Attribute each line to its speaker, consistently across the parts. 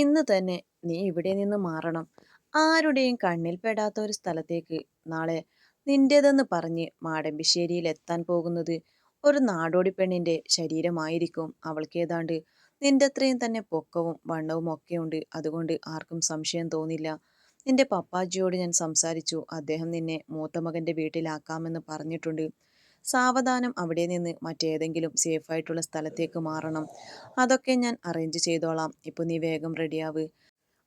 Speaker 1: ഇന്ന് തന്നെ നീ ഇവിടെ നിന്ന് മാറണം. ആരുടെയും കണ്ണിൽപ്പെടാത്ത ഒരു സ്ഥലത്തേക്ക് നാളെ നിന്റേതെന്ന് പറഞ്ഞ് മാടമ്പിശ്ശേരിയിൽ എത്താൻ പോകുന്നത് ഒരു നാടോടി പെണ്ണിന്റെ ശരീരമായിരിക്കും. അവൾക്കേതാണ്ട് നിന്റെ അത്രയും തന്നെ പൊക്കവും വണ്ണവും ഒക്കെയുണ്ട് അതുകൊണ്ട് ആർക്കും സംശയം തോന്നില്ല. നിന്റെ പപ്പാജിയോട് ഞാൻ സംസാരിച്ചു. അദ്ദേഹം നിന്നെ മൂത്ത മകന്റെ വീട്ടിലാക്കാമെന്ന് പറഞ്ഞിട്ടുണ്ട്. സാവധാനം അവിടെ നിന്ന് മറ്റേതെങ്കിലും സേഫായിട്ടുള്ള സ്ഥലത്തേക്ക് മാറണം. അതൊക്കെ ഞാൻ അറേഞ്ച് ചെയ്തോളാം. ഇപ്പോൾ നീ വേഗം റെഡിയാവ്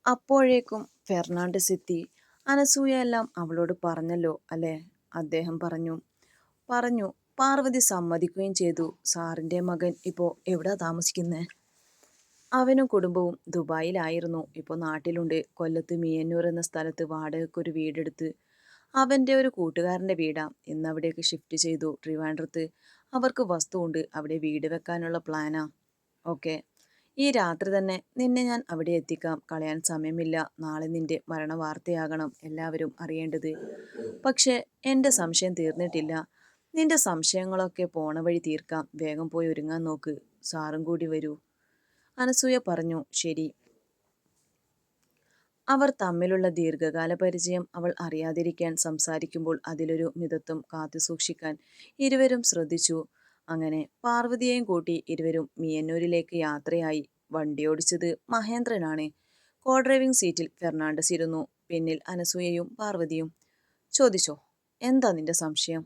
Speaker 1: അപ്പോഴേക്കും ഫെർണാണ്ടസ് എത്തി. അനസൂയ എല്ലാം അവളോട് പറഞ്ഞല്ലോ അല്ലേ? അദ്ദേഹം പറഞ്ഞു. പറഞ്ഞു പാർവതി സമ്മതിക്കുകയും ചെയ്തു. സാറിന്റെ മകൻ ഇപ്പോൾ എവിടെ താമസിക്കുന്നേ? അവനും കുടുംബവും ദുബായിലായിരുന്നു. ഇപ്പോൾ നാട്ടിലുണ്ട്. കൊല്ലത്ത് മിയന്നൂർ എന്ന സ്ഥലത്ത് വാടകയ്ക്കൊരു വീടെടുത്ത് അവന്റെ ഒരു കൂട്ടുകാരന്റെ വീടാ. ഇന്ന് അവിടേക്ക് ഷിഫ്റ്റ് ചെയ്തു. ട്രിവാൻഡ്രത്ത് അവർക്ക് വസ്തു ഉണ്ട് അവിടെ വീട് വെക്കാനുള്ള പ്ലാനാ ഓക്കെ ഈ രാത്രി തന്നെ നിന്നെ ഞാൻ അവിടെ എത്തിക്കാം. കളയാൻ സമയമില്ല. നാളെ നിന്റെ മരണ വാർത്തയാകണം എല്ലാവരും അറിയേണ്ടത്. പക്ഷേ എന്റെ സംശയം തീർന്നിട്ടില്ല. നിന്റെ സംശയങ്ങളൊക്കെ പോണ വഴി തീർക്കാം. വേഗം പോയി ഒരുങ്ങാൻ നോക്ക്. സാറും കൂടി വരൂ. അനസൂയ പറഞ്ഞു. ശരി. അവർ തമ്മിലുള്ള ദീർഘകാല പരിചയം അവൾ അറിയാതിരിക്കാൻ സംസാരിക്കുമ്പോൾ അതിലൊരു മിതത്വം കാത്തുസൂക്ഷിക്കാൻ ഇരുവരും ശ്രദ്ധിച്ചു. അങ്ങനെ പാർവതിയെയും കൂട്ടി ഇരുവരും മിയന്നൂരിലേക്ക് യാത്രയായി. വണ്ടിയോടിച്ചത് മഹേന്ദ്രനാണ്. കോ ഡ്രൈവിംഗ് സീറ്റിൽ ഫെർണാണ്ടസ് ഇരുന്നു. പിന്നിൽ അനസൂയയും പാർവതിയും. ചോദിച്ചോ എന്താ നിന്റെ സംശയം?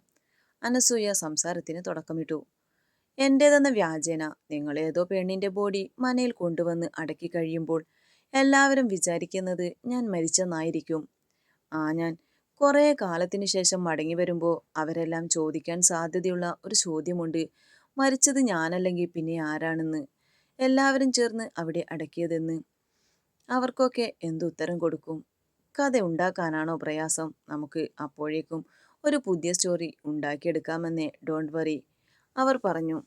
Speaker 1: അനസൂയ സംസാരത്തിന് തുടക്കമിട്ടു. എന്റേതെന്ന വ്യാജേന. നിങ്ങളേതോ പെണ്ണിന്റെ ബോഡി മനയിൽ കൊണ്ടുവന്ന് അടക്കി കഴിയുമ്പോൾ എല്ലാവരും വിചാരിക്കുന്നത് ഞാൻ മരിച്ചെന്നായിരിക്കും ആ ഞാൻ കുറേ കാലത്തിനു ശേഷം മടങ്ങി വരുമ്പോൾ അവരെല്ലാം ചോദിക്കാൻ സാധ്യതയുള്ള ഒരു ചോദ്യമുണ്ട്. മരിച്ചത് ഞാനല്ലെങ്കിൽ പിന്നെ ആരാണെന്ന്? എല്ലാവരും ചേർന്ന് അവിടെ അടക്കിയതെന്ന്. അവർക്കൊക്കെ എന്തുത്തരം കൊടുക്കും? കഥ ഉണ്ടാക്കാനാണോ പ്രയാസം? നമുക്ക് അപ്പോഴേക്കും ഒരു പുതിയ സ്റ്റോറി ഉണ്ടാക്കിയെടുക്കാമെന്നേ ഡോണ്ട് വറി. അവർ പറഞ്ഞു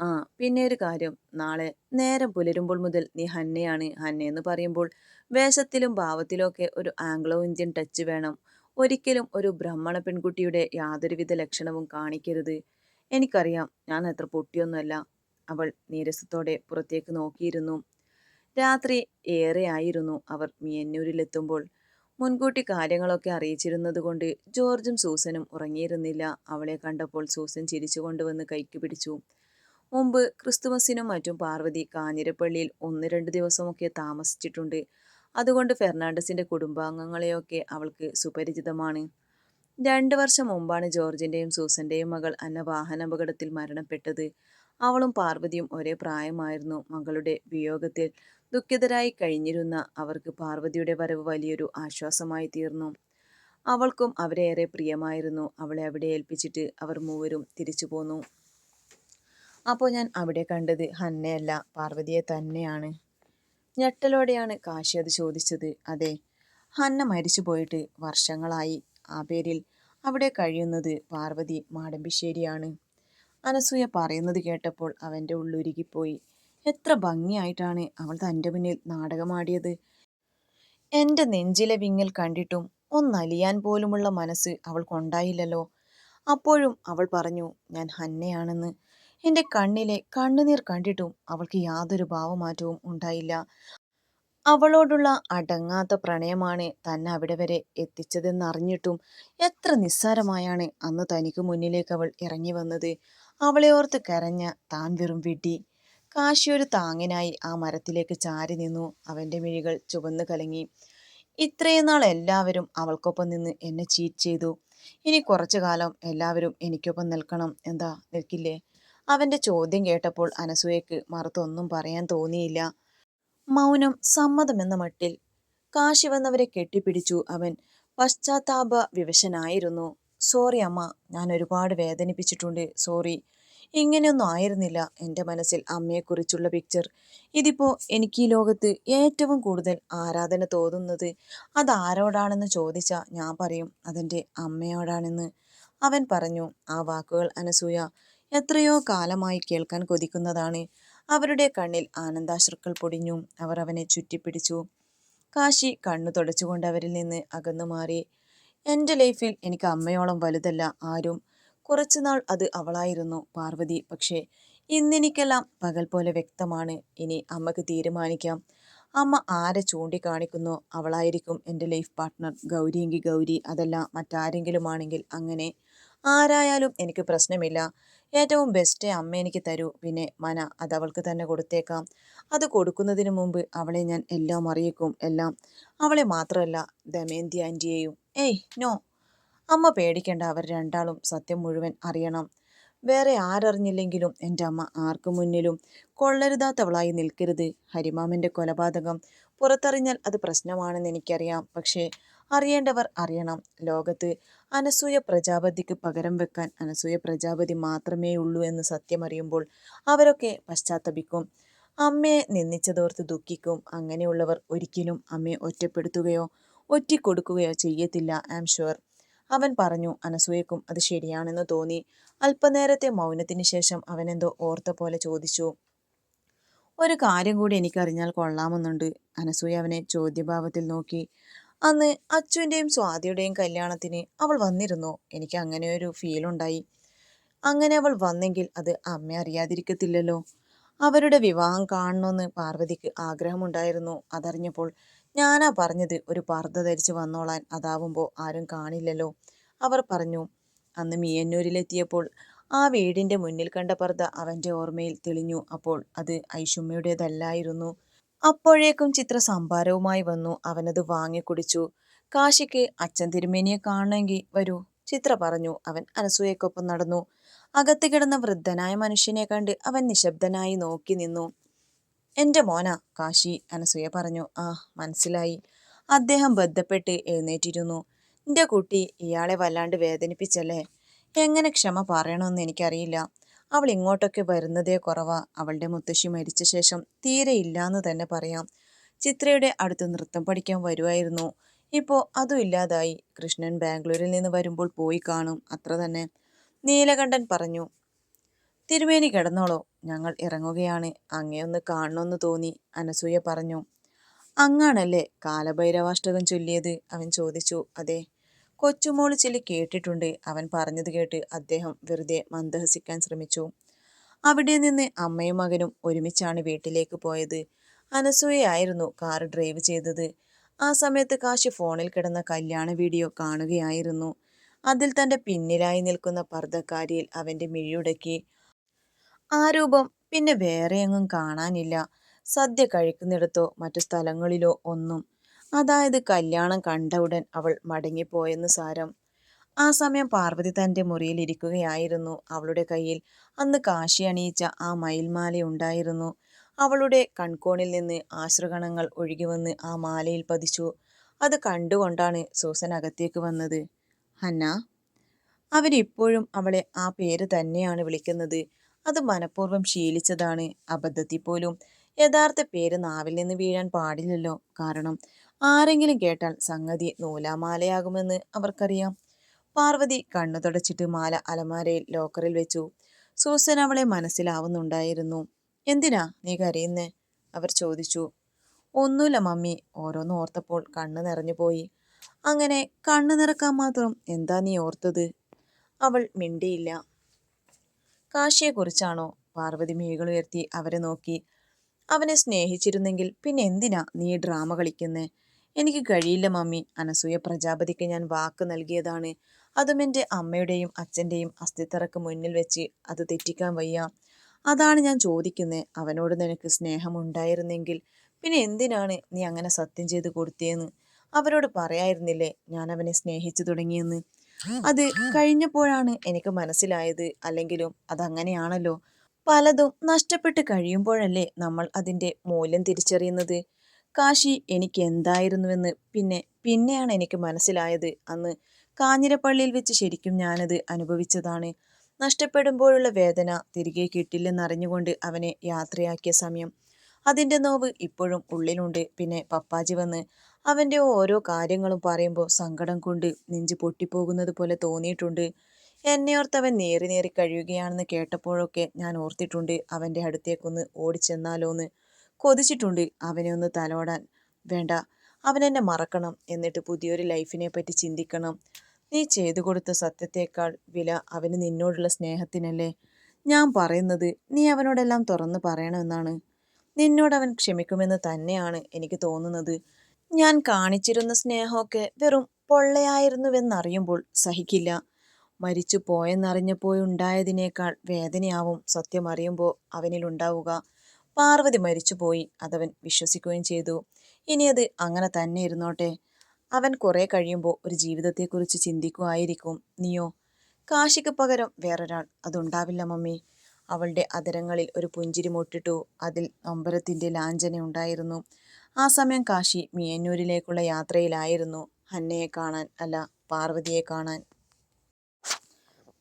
Speaker 1: ആ പിന്നെ ഒരു കാര്യം. നാളെ നേരം പുലരുമ്പോൾ മുതൽ നീ ഹന്നയാണ്. ഹന്നയെന്ന് പറയുമ്പോൾ വേഷത്തിലും ഭാവത്തിലും ഒക്കെ ഒരു ആംഗ്ലോ ഇന്ത്യൻ ടച്ച് വേണം. ഒരിക്കലും ഒരു ബ്രാഹ്മണ പെൺകുട്ടിയുടെ യാതൊരുവിധ ലക്ഷണവും കാണിക്കരുത്. എനിക്കറിയാം ഞാൻ അത്ര പൊട്ടിയൊന്നുമല്ല. അവൾ നീരസത്തോടെ പുറത്തേക്ക് നോക്കിയിരുന്നു. രാത്രി ഏറെയായിരുന്നു അവർ മിയന്നൂരിലെത്തുമ്പോൾ മുൻകൂട്ടി കാര്യങ്ങളൊക്കെ അറിയിച്ചിരുന്നതുകൊണ്ട് ജോർജും സൂസനും ഉറങ്ങിയിരുന്നില്ല. അവളെ കണ്ടപ്പോൾ സൂസൻ ചിരിച്ചുകൊണ്ട് വന്ന് കൈക്ക് പിടിച്ചു. മുമ്പ് ക്രിസ്തുമസിനും മറ്റും പാർവതി കാഞ്ഞിരപ്പള്ളിയിൽ ഒന്ന് രണ്ട് ദിവസമൊക്കെ താമസിച്ചിട്ടുണ്ട്. അതുകൊണ്ട് ഫെർണാണ്ടസിന്റെ കുടുംബാംഗങ്ങളെയൊക്കെ അവൾക്ക് സുപരിചിതമാണ്. രണ്ട് വർഷം മുമ്പാണ് ജോർജിന്റെയും സൂസന്റെയും മകൾ അന്ന വാഹനാപകടത്തിൽ മരണപ്പെട്ടത്. അവളും പാർവതിയും ഒരേ പ്രായമായിരുന്നു. മകളുടെ വിയോഗത്തിൽ ദുഃഖിതരായി കഴിഞ്ഞിരുന്ന അവർക്ക് പാർവതിയുടെ വരവ് വലിയൊരു ആശ്വാസമായി തീർന്നു. അവൾക്കും അവരേറെ പ്രിയമായിരുന്നു. അവളെ അവിടെ ഏൽപ്പിച്ചിട്ട് അവർ മൂവരും തിരിച്ചു പോന്നു അപ്പോൾ ഞാൻ അവിടെ കണ്ടത് ഹന്നയല്ല പാർവതിയെ തന്നെയാണ്. ഞെട്ടലോടെയാണ് കാശി അത് ചോദിച്ചത്. അതെ ഹന്ന മരിച്ചു പോയിട്ട് വർഷങ്ങളായി. ആ പേരിൽ അവിടെ കഴിയുന്നത് പാർവതി മാടമ്പിശ്ശേരിയാണ്. അനസൂയ പറയുന്നത് കേട്ടപ്പോൾ അവന്റെ ഉള്ളുരുകിപ്പോയി. എത്ര ഭംഗിയായിട്ടാണ് അവൾ തന്റെ മുന്നിൽ നാടകമാടിയത്. എന്റെ നെഞ്ചിലെ വിങ്ങൽ കണ്ടിട്ടും ഒന്നലിയാൻ പോലുമുള്ള മനസ്സ് അവൾക്കുണ്ടായില്ലല്ലോ. അപ്പോഴും അവൾ പറഞ്ഞു ഞാൻ ഹന്നയാണെന്ന്. എന്റെ കണ്ണിലെ കണ്ണുനീർ കണ്ടിട്ടും അവൾക്ക് യാതൊരു ഭാവമാറ്റവും ഉണ്ടായില്ല. അവളോടുള്ള അടങ്ങാത്ത പ്രണയമാണ് തന്നെ അവിടെ വരെ എത്തിച്ചതെന്നറിഞ്ഞിട്ടും എത്ര നിസ്സാരമായാണ് അന്ന് തനിക്ക് മുന്നിലേക്ക് അവൾ ഇറങ്ങി വന്നത്. അവളെ ഓർത്ത് കരഞ്ഞ താൻ വെറും വിട്ടി കാശിയൊരു താങ്ങിനായി ആ മരത്തിലേക്ക് ചാരി നിന്നു. അവന്റെ മിഴികൾ ചുവന്നു കലങ്ങി. ഇത്രയും നാൾ എല്ലാവരും അവൾക്കൊപ്പം നിന്ന് എന്നെ ചീറ്റ് ചെയ്തു. ഇനി കുറച്ചു കാലം എല്ലാവരും എനിക്കൊപ്പം നിൽക്കണം. എന്താ നിൽക്കില്ലേ? അവന്റെ ചോദ്യം കേട്ടപ്പോൾ അനസൂയക്ക് മറുത്തൊന്നും പറയാൻ തോന്നിയില്ല. മൗനം സമ്മതമെന്ന മട്ടിൽ കാശി വന്നവരെ കെട്ടിപ്പിടിച്ചു അവൻ പശ്ചാത്താപ വിവശനായിരുന്നു. സോറി അമ്മ ഞാൻ ഒരുപാട് വേദനിപ്പിച്ചിട്ടുണ്ട്. സോറി. ഇങ്ങനെയൊന്നും ആയിരുന്നില്ല എന്റെ മനസ്സിൽ അമ്മയെക്കുറിച്ചുള്ള പിക്ചർ ഇതിപ്പോ എനിക്ക് ഈ ലോകത്ത് ഏറ്റവും കൂടുതൽ ആരാധന തോന്നുന്നത് അതാരോടാണെന്ന് ചോദിച്ചാൽ ഞാൻ പറയും. അതെന്റെ അമ്മയോടാണെന്ന്. അവൻ പറഞ്ഞു. ആ വാക്കുകൾ അനസൂയ എത്രയോ കാലമായി കേൾക്കാൻ കൊതിക്കുന്നതാണ്. അവരുടെ കണ്ണിൽ ആനന്ദാശ്രുക്കൾ പൊടിഞ്ഞു. അവർ അവനെ ചുറ്റിപ്പിടിച്ചു. കാശി കണ്ണു തുടച്ചുകൊണ്ട് അവരിൽ നിന്ന് അകന്നു മാറി. എന്റെ ലൈഫിൽ എനിക്ക് അമ്മയോളം വലുതല്ല ആരും. കുറച്ചുനാൾ അത് അവളായിരുന്നു പാർവതി പക്ഷേ ഇന്നെനിക്കെല്ലാം പകൽ പോലെ വ്യക്തമാണ്. ഇനി അമ്മയ്ക്ക് തീരുമാനിക്കാം. അമ്മ ആരെ ചൂണ്ടിക്കാണിക്കുന്നു? അവളായിരിക്കും എന്റെ ലൈഫ് പാർട്ട്ണർ. ഗൗരിയെങ്കിൽ ഗൗരി. അതല്ല മറ്റാരെങ്കിലും ആണെങ്കിൽ അങ്ങനെ. ആരായാലും എനിക്ക് പ്രശ്നമില്ല. ഏറ്റവും ബെസ്റ്റ് അമ്മ എനിക്ക് തരൂ. പിന്നെ മന അത് അവൾക്ക് തന്നെ കൊടുത്തേക്കാം. അത് കൊടുക്കുന്നതിന് മുമ്പ് അവളെ ഞാൻ എല്ലാം അറിയിക്കും. എല്ലാം. അവളെ മാത്രമല്ല ദമയന്തി ആന്റിയെയും ഏയ് നോ. അമ്മ പേടിക്കേണ്ട അവർ രണ്ടാളും സത്യം മുഴുവൻ അറിയണം. വേറെ ആരറിഞ്ഞില്ലെങ്കിലും എന്റെ അമ്മ ആർക്കു മുന്നിലും കൊള്ളരുതാത്തവളായി നിൽക്കരുത്. ഹരിമാമന്റെ കൊലപാതകം പുറത്തറിഞ്ഞാൽ അത് പ്രശ്നമാണെന്ന് എനിക്കറിയാം. പക്ഷേ അറിയേണ്ടവർ അറിയണം. ലോകത്ത് അനസൂയ പ്രജാപതിക്ക് പകരം വെക്കാൻ അനസൂയ പ്രജാപതി മാത്രമേ ഉള്ളൂ എന്ന് സത്യമറിയുമ്പോൾ അവരൊക്കെ പശ്ചാത്തപിക്കും. അമ്മയെ നിന്ദിച്ചതോർത്ത് ദുഃഖിക്കും. അങ്ങനെയുള്ളവർ ഒരിക്കലും അമ്മയെ ഒറ്റപ്പെടുത്തുകയോ ഒറ്റിക്കൊടുക്കുകയോ ചെയ്യത്തില്ല ആം ഷുവർ അവൻ പറഞ്ഞു അനസൂയക്കും അത് ശരിയാണെന്ന് തോന്നി. അല്പനേരത്തെ മൗനത്തിന് ശേഷം അവനെന്തോ ഓർത്ത പോലെ ചോദിച്ചു. ഒരു കാര്യം കൂടി എനിക്കറിഞ്ഞാൽ കൊള്ളാമെന്നുണ്ട്. അനസൂയ അവനെ ചോദ്യഭാവത്തിൽ നോക്കി. അന്ന് അച്ചുവിന്റെയും സ്വാതിയുടെയും കല്യാണത്തിന് അവൾ വന്നിരുന്നോ. എനിക്ക് അങ്ങനെ ഒരു ഫീൽ ഉണ്ടായി. അങ്ങനെ അവൾ വന്നെങ്കിൽ അത് അമ്മ അറിയാതിരിക്കത്തില്ലല്ലോ. അവരുടെ വിവാഹം കാണണമെന്ന് പാർവതിക്ക് ആഗ്രഹമുണ്ടായിരുന്നു. അതറിഞ്ഞപ്പോൾ ഞാനാ പറഞ്ഞത് ഒരു പർദ്ദ ധരിച്ച് വന്നോളാൻ അതാവുമ്പോൾ ആരും കാണില്ലല്ലോ. അവർ പറഞ്ഞു അന്ന് മിയന്നൂരിലെത്തിയപ്പോൾ ആ വീടിന്റെ മുന്നിൽ കണ്ട പർദ്ദ അവന്റെ ഓർമ്മയിൽ തെളിഞ്ഞു. അപ്പോൾ അത് ഐഷുമ്മയുടേതല്ലായിരുന്നു. അപ്പോഴേക്കും ചിത്ര സംഭാരവുമായി വന്നു. അവനത് വാങ്ങിക്കുടിച്ചു കാശിക്ക് അച്ഛൻ തിരുമേനിയെ കാണണമെങ്കിൽ വരൂ ചിത്ര പറഞ്ഞു. അവൻ അനസൂയക്കൊപ്പം നടന്നു. അകത്ത് കിടന്ന വൃദ്ധനായ മനുഷ്യനെ കണ്ട് അവൻ നിശബ്ദനായി നോക്കി നിന്നു. എന്റെ മോന കാശി അനസൂയ പറഞ്ഞു. ആ മനസ്സിലായി. അദ്ദേഹം ബന്ധപ്പെട്ട് എഴുന്നേറ്റിരുന്നു. എന്റെ കുട്ടി ഇയാളെ വല്ലാണ്ട് വേദനിപ്പിച്ചല്ലേ? എങ്ങനെ ക്ഷമ പറയണമെന്ന് എനിക്കറിയില്ല. അവൾ ഇങ്ങോട്ടൊക്കെ വരുന്നതേ കുറവാ. അവളുടെ മുത്തശ്ശി മരിച്ച ശേഷം തീരെ ഇല്ലാന്ന് തന്നെ പറയാം. ചിത്രയുടെ അടുത്ത് നൃത്തം പഠിക്കാൻ വരുമായിരുന്നു ഇപ്പോൾ അതും ഇല്ലാതായി. കൃഷ്ണൻ ബാംഗ്ലൂരിൽ നിന്ന് വരുമ്പോൾ പോയി കാണും. അത്ര തന്നെ. നീലകണ്ഠൻ പറഞ്ഞു തിരുമേനി കിടന്നോളോ. ഞങ്ങൾ ഇറങ്ങുകയാണ്. അങ്ങയൊന്ന് കാണണമെന്ന് തോന്നി അനസൂയ പറഞ്ഞു. അങ്ങാണല്ലേ കാലഭൈരവാഷ്ടകം ചൊല്ലിയത്. അവൻ ചോദിച്ചു അതെ. കൊച്ചുമോൾ ചില കേട്ടിട്ടുണ്ട്. അവൻ പറഞ്ഞത് കേട്ട് അദ്ദേഹം വെറുതെ മന്ദഹസിക്കാൻ ശ്രമിച്ചു. അവിടെ നിന്ന് അമ്മയും മകനും ഒരുമിച്ചാണ് വീട്ടിലേക്ക് പോയത്. അനസൂയയായിരുന്നു കാർ ഡ്രൈവ് ചെയ്തത്. ആ സമയത്ത് കാശി ഫോണിൽ കിടന്ന കല്യാണ വീഡിയോ കാണുകയായിരുന്നു. അതിൽ തന്റെ പിന്നിലായി നിൽക്കുന്ന പർദ്ദക്കാരിയിൽ അവന്റെ മിഴിയുടക്കി. ആ രൂപം പിന്നെ വേറെയെങ്ങും കാണാനില്ല. സദ്യ കഴിക്കുന്നിടത്തോ മറ്റു സ്ഥലങ്ങളിലോ ഒന്നും അതായത് കല്യാണം കണ്ട ഉടൻ അവൾ മടങ്ങിപ്പോയെന്ന് സാരം. ആ സമയം പാർവതി തന്റെ മുറിയിൽ ഇരിക്കുകയായിരുന്നു. അവളുടെ കയ്യിൽ അന്ന് കാശി അണിയിച്ച ആ മയിൽമാല ഉണ്ടായിരുന്നു. അവളുടെ കൺകോണിൽ നിന്ന് ആശ്രകണങ്ങൾ ഒഴുകിവന്ന് ആ മാലയിൽ പതിച്ചു. അത് കണ്ടുകൊണ്ടാണ് സൂസൻ അകത്തേക്ക് വന്നത്. ഹന്ന അവരിപ്പോഴും അവളെ ആ പേര് തന്നെയാണ് വിളിക്കുന്നത്. അത് മനഃപൂർവം ശീലിച്ചതാണ്. അബദ്ധത്തിൽ പോലും യഥാർത്ഥ പേര് നാവിൽ നിന്ന് വീഴാൻ പാടില്ലല്ലോ. കാരണം ആരെങ്കിലും കേട്ടാൽ സംഗതി നൂലാമാലയാകുമെന്ന് അവർക്കറിയാം. പാർവതി കണ്ണു തുടച്ചിട്ട് മാല അലമാരയിൽ ലോക്കറിൽ വെച്ചു. സൂസൻ അവളെ മനസ്സിലാവുന്നുണ്ടായിരുന്നു. എന്തിനാ നീ കരയുന്നേ? അവർ ചോദിച്ചു. ഒന്നുമില്ല മമ്മി ഓരോന്ന് ഓർത്തപ്പോൾ കണ്ണു നിറഞ്ഞു പോയി. അങ്ങനെ കണ്ണു നിറക്കാൻ മാത്രം എന്താ നീ ഓർത്തത്? അവൾ മിണ്ടിയില്ല. കാശിയെക്കുറിച്ചാണോ? പാർവതി ഉയർത്തി അവരെ നോക്കി. അവനെ സ്നേഹിച്ചിരുന്നെങ്കിൽ പിന്നെ എന്തിനാ നീ ഡ്രാമ കളിക്കുന്നേ? എനിക്ക് കഴിയില്ല മമ്മി. അനസൂയ പ്രജാപതിക്ക് ഞാൻ വാക്ക് നൽകിയതാണ്. അതും എന്റെ അമ്മയുടെയും അച്ഛന്റെയും അസ്ഥിത്തറക്ക് മുന്നിൽ വെച്ച് അത് തെറ്റിക്കാൻ വയ്യ. അതാണ് ഞാൻ ചോദിക്കുന്നത് അവനോട് നിനക്ക് സ്നേഹമുണ്ടായിരുന്നെങ്കിൽ പിന്നെ എന്തിനാണ് നീ അങ്ങനെ സത്യം ചെയ്ത് കൊടുത്തിയെന്ന് അവരോട് പറയായിരുന്നില്ലേ ഞാൻ അവനെ സ്നേഹിച്ചു തുടങ്ങിയെന്ന്? അത് കഴിഞ്ഞപ്പോഴാണ് എനിക്ക് മനസ്സിലായത്. അല്ലെങ്കിലും അതങ്ങനെയാണല്ലോ. പലതും നഷ്ടപ്പെട്ട് കഴിയുമ്പോഴല്ലേ നമ്മൾ അതിന്റെ മൂല്യം തിരിച്ചറിയുന്നത്? കാശി എനിക്ക് എന്തായിരുന്നുവെന്ന് പിന്നെ പിന്നെയാണ് എനിക്ക് മനസ്സിലായത്. അന്ന് കാഞ്ഞിരപ്പള്ളിയിൽ വെച്ച് ശരിക്കും ഞാനത് അനുഭവിച്ചതാണ്. നഷ്ടപ്പെടുമ്പോഴുള്ള വേദന തിരികെ കിട്ടില്ലെന്നറിഞ്ഞുകൊണ്ട് അവനെ യാത്രയാക്കിയ സമയം. അതിന്റെ നോവ് ഇപ്പോഴും ഉള്ളിലുണ്ട്. പിന്നെ പപ്പാജി വന്ന് അവന്റെ ഓരോ കാര്യങ്ങളും പറയുമ്പോൾ സങ്കടം കൊണ്ട് നെഞ്ച് പൊട്ടിപ്പോകുന്നത് പോലെ തോന്നിയിട്ടുണ്ട്. എന്നെ ഓർത്തവൻ നേറി നേറി കഴിയുകയാണെന്ന് കേട്ടപ്പോഴൊക്കെ ഞാൻ ഓർത്തിട്ടുണ്ട് അവന്റെ അടുത്തേക്കൊന്ന് ഓടിച്ചെന്നാലോന്ന്. കൊതിച്ചിട്ടുണ്ട് അവനെ ഒന്ന് തലോടാൻ. വേണ്ട അവനെന്നെ മറക്കണം എന്നിട്ട് പുതിയൊരു ലൈഫിനെ പറ്റി ചിന്തിക്കണം. നീ ചെയ്തു കൊടുത്ത സത്യത്തേക്കാൾ വില അവന് നിന്നോടുള്ള സ്നേഹത്തിനല്ലേ. ഞാൻ പറയുന്നത് നീ അവനോടെല്ലാം തുറന്ന് പറയണമെന്നാണ്. നിന്നോടവൻ ക്ഷമിക്കുമെന്ന് തന്നെയാണ് എനിക്ക് തോന്നുന്നത്. ഞാൻ കാണിച്ചിരുന്ന സ്നേഹമൊക്കെ വെറും പൊള്ളയായിരുന്നുവെന്നറിയുമ്പോൾ സഹിക്കില്ല. മരിച്ചു പോയെന്നറിഞ്ഞപ്പോഴുണ്ടായതിനേക്കാൾ വേദനയാവും സത്യമറിയുമ്പോൾ അവനിലുണ്ടാവുക. പാർവതി മരിച്ചുപോയി. അതവൻ വിശ്വസിക്കുകയും ചെയ്തു. ഇനി അത് അങ്ങനെ തന്നെ ഇരുന്നോട്ടെ. അവൻ കുറെ കഴിയുമ്പോൾ ഒരു ജീവിതത്തെക്കുറിച്ച് ചിന്തിക്കുമായിരിക്കും. നീയോ കാശിക്ക് പകരം വേറൊരാൾ അതുണ്ടാവില്ല മമ്മി. അവളുടെ അതരങ്ങളിൽ ഒരു പുഞ്ചിരി മുട്ടിട്ടു അതിൽ നൊമ്പരത്തിന്റെ ലാഞ്ചന ഉണ്ടായിരുന്നു. ആ സമയം കാശി മിയന്നൂരിലേക്കുള്ള യാത്രയിലായിരുന്നു. ഹന്നയെ കാണാൻ അല്ല പാർവതിയെ കാണാൻ.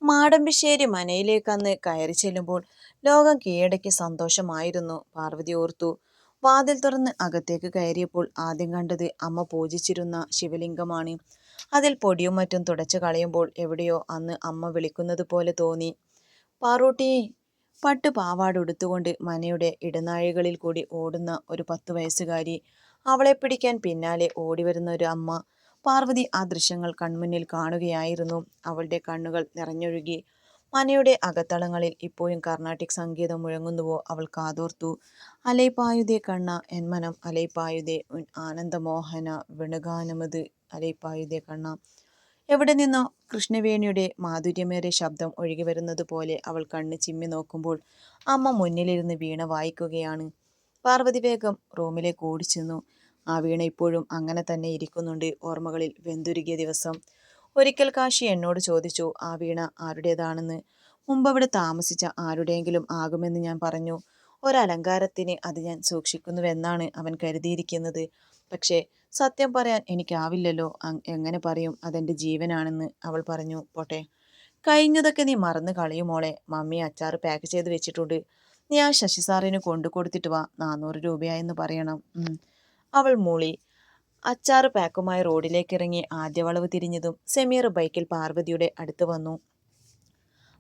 Speaker 1: മാടമ്പിശ്ശേരി മനയിലേക്ക് അന്ന് കയറി ചെല്ലുമ്പോൾ ലോകം കീഴടക്കിയ സന്തോഷമായിരുന്നു. പാർവതി ഓർത്തു വാതിൽ തുറന്ന് അകത്തേക്ക് കയറിയപ്പോൾ ആദ്യം കണ്ടത് അമ്മ പൂജിച്ചിരുന്ന ശിവലിംഗമാണ്. അതിൽ പൊടിയും മറ്റും തുടച്ചു കളയുമ്പോൾ എവിടെയോ അന്ന് അമ്മ വിളിക്കുന്നത് പോലെ തോന്നി. പാറൂട്ടി പട്ട് പാവാട് ഉടുത്തുകൊണ്ട് മനയുടെ ഇടനാഴികളിൽ കൂടി ഓടുന്ന ഒരു പത്ത് വയസ്സുകാരി അവളെ പിടിക്കാൻ പിന്നാലെ ഓടിവരുന്ന ഒരു അമ്മ പാർവതി ആ ദൃശ്യങ്ങൾ കൺമുന്നിൽ കാണുകയായിരുന്നു. അവളുടെ കണ്ണുകൾ നിറഞ്ഞൊഴുകി. മനയുടെ അകത്തളങ്ങളിൽ ഇപ്പോഴും കർണാട്ടിക് സംഗീതം മുഴങ്ങുന്നുവോ അവൾ കാതോർത്തു. അലൈപായുതേ കണ്ണ എൻ മനം അലൈപായുതേ ഉൻ ആനന്ദമോഹന വിണുഗാനമത് അലൈപായുതേ കണ്ണ. എവിടെ നിന്നോ കൃഷ്ണവേണിയുടെ മാധുര്യമേറിയ ശബ്ദം ഒഴുകി വരുന്നത് പോലെ അവൾ കണ്ണ് ചിമ്മി നോക്കുമ്പോൾ അമ്മ മുന്നിലിരുന്ന് വീണ വായിക്കുകയാണ്. പാർവതി വേഗം റൂമിലേക്ക് ഓടിച്ചെന്നു. ആ വീണ ഇപ്പോഴും അങ്ങനെ തന്നെ ഇരിക്കുന്നുണ്ട് ഓർമ്മകളിൽ വെന്തുരുകിയ ദിവസം. ഒരിക്കൽ കാശി എന്നോട് ചോദിച്ചു ആ വീണ ആരുടേതാണെന്ന്? മുമ്പ് അവിടെ താമസിച്ച ആരുടെയെങ്കിലും ആകുമെന്ന് ഞാൻ പറഞ്ഞു. ഒരലങ്കാരത്തിന് അത് ഞാൻ സൂക്ഷിക്കുന്നുവെന്നാണ് അവൻ കരുതിയിരിക്കുന്നത്. പക്ഷേ സത്യം പറയാൻ എനിക്കാവില്ലല്ലോ. എങ്ങനെ പറയും അതെന്റെ ജീവനാണെന്ന് അവൾ പറഞ്ഞു. പോട്ടെ. കഴിഞ്ഞതൊക്കെ നീ മറന്നു കളയുമോളെ മമ്മി അച്ചാർ പാക്ക് ചെയ്ത് വെച്ചിട്ടുണ്ട്. നീ ആ ശശി സാറിന് കൊണ്ടു കൊടുത്തിട്ട് വാ. നാനൂറ് രൂപയായെന്ന് പറയണം. അവൾ മൂളി. അച്ചാറ് പാക്കുമായി റോഡിലേക്ക് ഇറങ്ങി ആദ്യ വളവ് തിരിഞ്ഞതും സെമീർ ബൈക്കിൽ പാർവതിയുടെ അടുത്ത് വന്നു.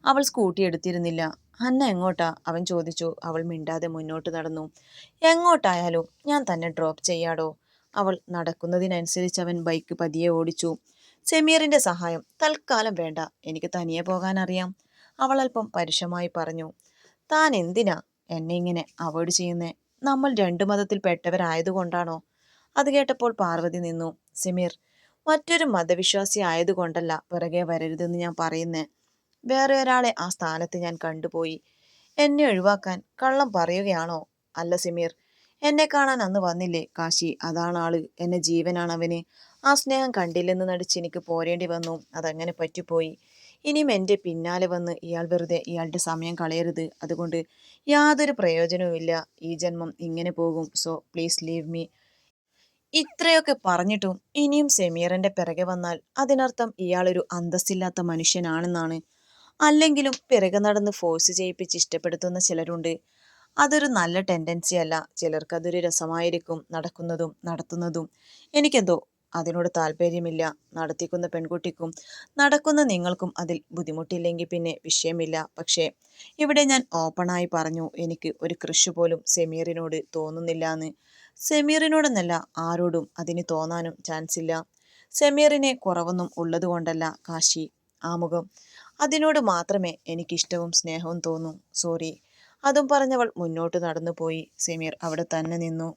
Speaker 1: അവൾ സ്കൂട്ടി എടുത്തിരുന്നില്ല. ഹന്ന എങ്ങോട്ടാ? അവൻ ചോദിച്ചു. അവൾ മിണ്ടാതെ മുന്നോട്ട് നടന്നു. എങ്ങോട്ടായാലും ഞാൻ തന്നെ ഡ്രോപ്പ് ചെയ്യാടോ? അവൾ നടക്കുന്നതിനനുസരിച്ച് അവൻ ബൈക്ക് പതിയെ ഓടിച്ചു. സെമീറിന്റെ സഹായം തൽക്കാലം വേണ്ട. എനിക്ക് തനിയെ പോകാൻ അറിയാം അവൾ അല്പം പരുഷമായി പറഞ്ഞു. താൻ എന്തിനാ എന്നെ ഇങ്ങനെ അവോയ്ഡ് ചെയ്യുന്നേ? നമ്മൾ രണ്ടു മതത്തിൽ പെട്ടവരായതുകൊണ്ടാണോ അത് കേട്ടപ്പോൾ പാർവതി നിന്നു. സിമീർ മറ്റൊരു മതവിശ്വാസി ആയതുകൊണ്ടല്ല പിറകെ വരരുതെന്ന് ഞാൻ പറയുന്നേ. വേറെ ഒരാളെ ആ സ്ഥാനത്ത് ഞാൻ കണ്ടുപോയി. എന്നെ ഒഴിവാക്കാൻ കള്ളം പറയുകയാണോ? അല്ല സിമീർ എന്നെ കാണാൻ അന്ന് വന്നില്ലേ? കാശി അതാണ് ആൾ. എന്നെ ജീവനാണ് അവന് ആ സ്നേഹം കണ്ടില്ലെന്ന് നടിച്ച് എനിക്ക് പോരേണ്ടി വന്നു. അതങ്ങനെ പറ്റിപ്പോയി. ഇനിയും എന്റെ പിന്നാലെ വന്ന് ഇയാൾ വെറുതെ ഇയാളുടെ സമയം കളയരുത്. അതുകൊണ്ട് യാതൊരു പ്രയോജനവുമില്ല. ഈ ജന്മം ഇങ്ങനെ പോകും. So please leave me. ഇത്രയൊക്കെ പറഞ്ഞിട്ടും ഇനിയും സെമീറിന്റെ പിറകെ വന്നാൽ അതിനർത്ഥം ഇയാളൊരു അന്തസ്സില്ലാത്ത മനുഷ്യനാണെന്നാണ്. അല്ലെങ്കിലും പിറകെ നടന്ന് ഫോഴ്സ് ചെയ്യിപ്പിച്ച് ഇഷ്ടപ്പെടുത്തുന്ന ചിലരുണ്ട്. അതൊരു നല്ല ടെൻഡൻസി അല്ല. ചിലർക്കതൊരു രസമായിരിക്കും നടക്കുന്നതും നടത്തുന്നതും. എനിക്കെന്തോ അതിനോട് താല്പര്യമില്ല. നടത്തിക്കുന്ന പെൺകുട്ടിക്കും നടക്കുന്ന നിങ്ങൾക്കും അതിൽ ബുദ്ധിമുട്ടില്ലെങ്കിൽ പിന്നെ വിഷയമില്ല. പക്ഷേ ഇവിടെ ഞാൻ ഓപ്പണായി പറഞ്ഞു എനിക്ക് ഒരു കൃഷി പോലും സെമീറിനോട് തോന്നുന്നില്ല എന്ന് സെമീറിനോടെന്നല്ല ആരോടും അതിന് തോന്നാനും ചാൻസ് ഇല്ല സെമീറിനെ കുറവൊന്നും ഉള്ളതുകൊണ്ടല്ല കാശി. ആമുഖം അതിനോട് മാത്രമേ എനിക്കിഷ്ടവും സ്നേഹവും തോന്നൂ. സോറി. അതും പറഞ്ഞവൾ മുന്നോട്ട് നടന്നുപോയി. സെമീർ അവിടെ തന്നെ നിന്നു.